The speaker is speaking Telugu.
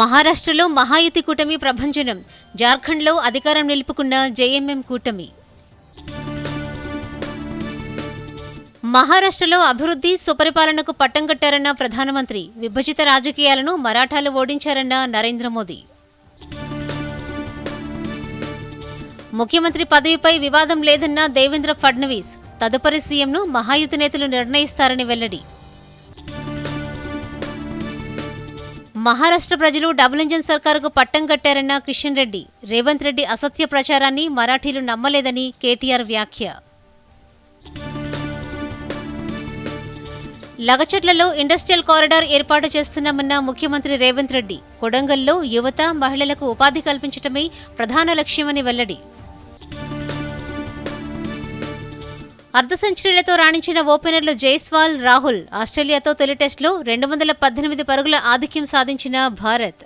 మహారాష్ట్రలో మహాయుతి కూటమి ప్రభంజనం. జార్ఖండ్లో అధికారం నిలుపుకున్న జేఎంఎం కూటమి. మహారాష్ట్రలో అభివృద్ధి సుపరిపాలనకు పట్టం కట్టారన్న ప్రధానమంత్రి. విభజిత రాజకీయాలను మరాఠాలు ఓడించారన్న నరేంద్ర మోదీ. ముఖ్యమంత్రి పదవిపై వివాదం లేదన్న దేవేంద్ర ఫడ్నవీస్. తదుపరి సీఎంను మహాయుతి నేతలు నిర్ణయిస్తారని వెల్లడి. మహారాష్ట్ర ప్రజలు డబుల్ ఇంజన్ సర్కారుకు పట్టం కట్టారన్న కిషన్ రెడ్డి. రేవంత్ రెడ్డి అసత్య ప్రచారాన్ని మరాఠీలు నమ్మలేదని కేటీఆర్ వ్యాఖ్య. లగచెట్లలో ఇండస్ట్రియల్ కారిడార్ ఏర్పాటు చేస్తున్నామన్న ముఖ్యమంత్రి రేవంత్ రెడ్డి. కొడంగల్లో యువత మహిళలకు ఉపాధి కల్పించటమే ప్రధాన లక్ష్యమని వెల్లడి. అర్ధ సెంచరీలతో రాణించిన ఓపెనర్లు జైస్వాల్ రాహుల్ ఆస్ట్రేలియాతో తొలి టెస్టులో రెండు వందల పద్దెనిమిది పరుగుల ఆధిక్యం సాధించిన భారత్.